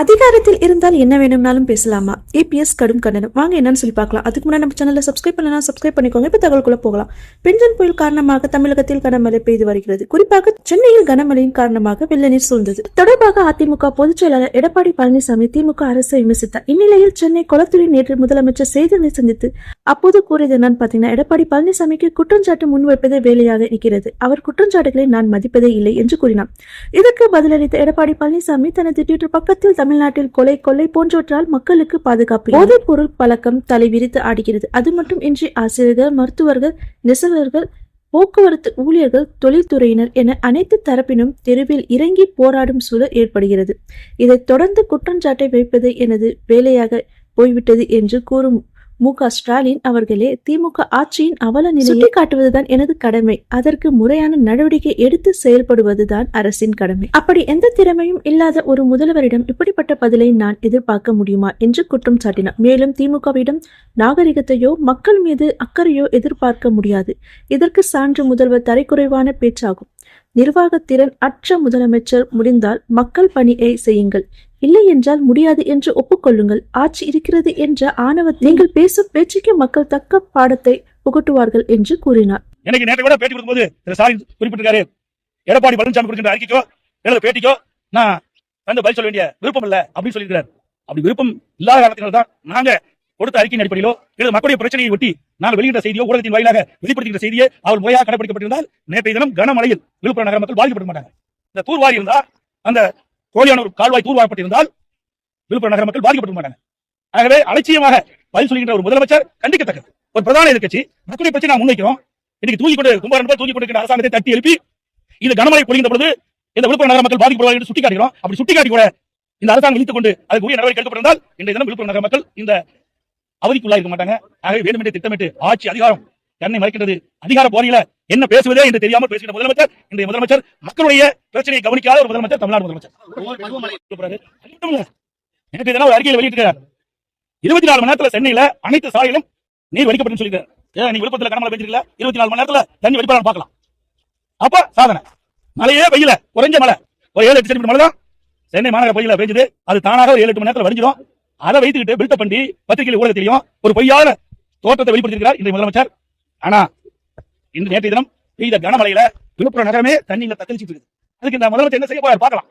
அதிகாரத்தில் இருந்தால் என்ன வேணும்னாலும் பேசலாமா? ஏபிஎஸ் கடும் கண்டனம். வாங்க என்னன்னு சொல்லி பார்க்கலாம். அதுக்கு முன்னாடி நம்ம சேனலில் சப்ஸ்கிரைப் பண்ணலாம் சப்ஸ்கிரைப் பண்ணிக்கோங்க. இப்போ தகவல்குள்ள போகலாம். பெஞ்சன் புயல் காரணமாக தமிழகத்தில் கனமழை பெய்து வருகிறது. குறிப்பாக சென்னையில் கனமழையின் காரணமாக வெள்ள நீர் சூழ்ந்தது. தொடர்பாக அதிமுக பொதுச் செயலாளர் எடப்பாடி பழனிசாமி திமுக அரசை விமர்சித்தார். இந்நிலையில் சென்னை குளத்தூரில் நேற்று முதலமைச்சர் செய்திகளை சந்தித்து அப்போது கூறியது என்னன்னு பார்த்தீங்கன்னா எடப்பாடி பழனிசாமிக்கு குற்றச்சாட்டு முன்வைப்பதே வேலையாக இருக்கிறது. அவர் குற்றச்சாட்டுகளை நான் மதிப்பதே இல்லை என்று கூறினார். இதற்கு பதிலளித்த எடப்பாடி பழனிசாமி தனது ட்விட்டர் பக்கத்தில் தமிழ்நாட்டில் கொலை கொள்ளை போன்றவற்றால் மக்களுக்கு பாதுகாப்பு போதைப் பொருள் பழக்கம் தலைவிரித்து ஆடுகிறது. அது மட்டும் இன்றி ஆசிரியர்கள் மருத்துவர்கள் நெசவர்கள் போக்குவரத்து ஊழியர்கள் தொழில்துறையினர் என அனைத்து தரப்பினும் தெருவில் இறங்கி போராடும் சூழல் ஏற்படுகிறது. இதைத் தொடர்ந்து குற்றஞ்சாட்டை வைப்பது எனது வேலையாக போய்விட்டது என்று கூறும் மு. க. ஸ்டாலின் அவர்களே திமுக ஆட்சியின் அவல நிலையை காட்டுவதுதான் எனது கடமை. அதற்கு முறையான நடவடிக்கை எடுத்து செயல்படுவதுதான் அரசின் கடமை. அப்படி எந்த திறமையும் இல்லாத ஒரு முதல்வரிடம் இப்படிப்பட்ட பதிலை நான் எதிர்பார்க்க முடியுமா என்று குற்றம் சாட்டினார். மேலும் திமுகவிடம் நாகரிகத்தையோ மக்கள் மீது அக்கறையோ எதிர்பார்க்க முடியாது. இதற்கு சான்று முதல்வர் தரைக்குறைவான பேச்சாகும். நிர்வாகத்திறன் அற்ற முதலமைச்சர் முடிந்தால் மக்கள் பணியை செய்யுங்கள். இல்லை என்றால் முடியாது என்று ஒப்புக்கொள்ளுங்கள். ஆட்சி இருக்கிறது என்ற ஆணவத்தை நீங்கள் பேசும் பேச்சுக்கு மக்கள் தக்க பாடத்தை புகட்டுவார்கள் என்று கூறினார். எனக்கு நேற்று கூட பேட்டி கொடுக்கும்போது திரு ஸ்டாலின் குறிப்பிட்டிருக்காரு. எடப்பாடி பழனிசாமி கொடுக்கின்ற அறிக்கைக்கோ எனது பேட்டிக்கோ நான் வந்து பதில் சொல்ல வேண்டிய விருப்பம் இல்ல அப்படின்னு சொல்லியிருக்கிறார். அப்படி விருப்பம் இல்லாத காரணத்தினால் தான் நாங்க கொடுத்த அறிக்கையின் அடிப்படையிலோ எனது மக்களுடைய பிரச்சனையை ஒட்டி நாங்கள் வெளியிட்ட செய்தியோ ஊடகத்தின் வாயிலாக வெளிப்படுத்துகிற செய்தியை அவர் முறையாக கடைபிடிக்கப்பட்டிருந்தால் நேற்றைய தினம் கனமழையில் விழுப்புரம் நகர மக்கள் பாதிக்கப்பட மாட்டாங்க. இந்த தூர்வாரி இருந்தா அந்த கோழியானூர் கால்வாய் தூர்வாரப்பட்டிருந்தால் விழுப்புரம் நகர மக்கள் பாதிக்கப்பட்டு மாட்டாங்க ஆகவே அலட்சியமாக பதில் சொல்கின்ற ஒரு முதலமைச்சர் கண்டிக்கத்தக்கது. ஒரு பிரதான எதிர்கட்சி மக்களுடைய பிரச்சனை நான் முன்வைக்கிறோம். இன்னைக்கு தூக்கி கொண்டு கும்பாரன் பேர் தூக்கி கொண்டு அரசாங்கத்தை தட்டி எழுப்பி இது கனமழை பொழிகின்ற பொழுது இந்த விழுப்புரம் நகர மக்கள் பாதிக்கப்படுவார்கள் என்று சுட்டிக்காட்டுகிறோம் அப்படி சுட்டிக்காட்டி கூட இந்த அரசாங்கம் இழுத்துக் கொண்டு அதுக்கு உரிய நடவடிக்கை எடுக்கப்பட்டிருந்தால் இன்றைய தினம் விழுப்புரம் நகர மக்கள் இந்த அவதிக்குள்ளாக இருக்க மாட்டாங்க. ஆகவே வேண்டுமென்றே திட்டமிட்டு ஆட்சி அதிகாரம் கண்ணை மறைக்கின்றது அதிகார போரியில என்ன பேசுவதே என்று தெரியாமல் பேசுகிற முதலமைச்சர் இன்றைய முதலமைச்சர் மக்களுடைய பிரச்சனையை கவனிக்காத ஒரு முதலமைச்சர் தமிழ்நாடு முதலமைச்சர். நேற்று தினம் ஒரு அறிக்கையில் வெளியிட்டிருக்கிறார். இருபத்தி நாலு மணி நேரத்துல சென்னையில அனைத்து சாலையிலும் நீர் வடிக்கப்படும் சொல்லியிருக்காரு. ஏன் நீ விழுப்புரத்துல கனமழை பெஞ்சிருக்கல இருபத்தி நாலு மணி நேரத்துல தண்ணி வடிப்பாளர் பார்க்கலாம். அப்ப சாதனை. மழையே பெய்யல. குறைஞ்ச மழை. ஒரு ஏழு எட்டு சென்டிமீட்டர் மழை தான் சென்னை மாநகர பகுதியில பெஞ்சது. அது தானாக ஒரு ஏழு எட்டு மணி நேரத்துல வடிஞ்சிடும் அதை வைத்துக்கிட்டு பில்டப் பண்ணி பத்திரிகையில் தெரியும் ஒரு பொய்யான தோற்றத்தை வெளிப்படுத்திருக்கிறார் இன்றைய முதலமைச்சர். ஆனா இன்று நேற்று தினம் பெய்த கனமழையில விழுப்புரம் நகரமே தண்ணீர்ல தத்தளிச்சிட்டு இருக்குது. அதுக்கு இந்த முதலமைச்சர் என்ன செய்ய போறாரு பார்க்கலாம்.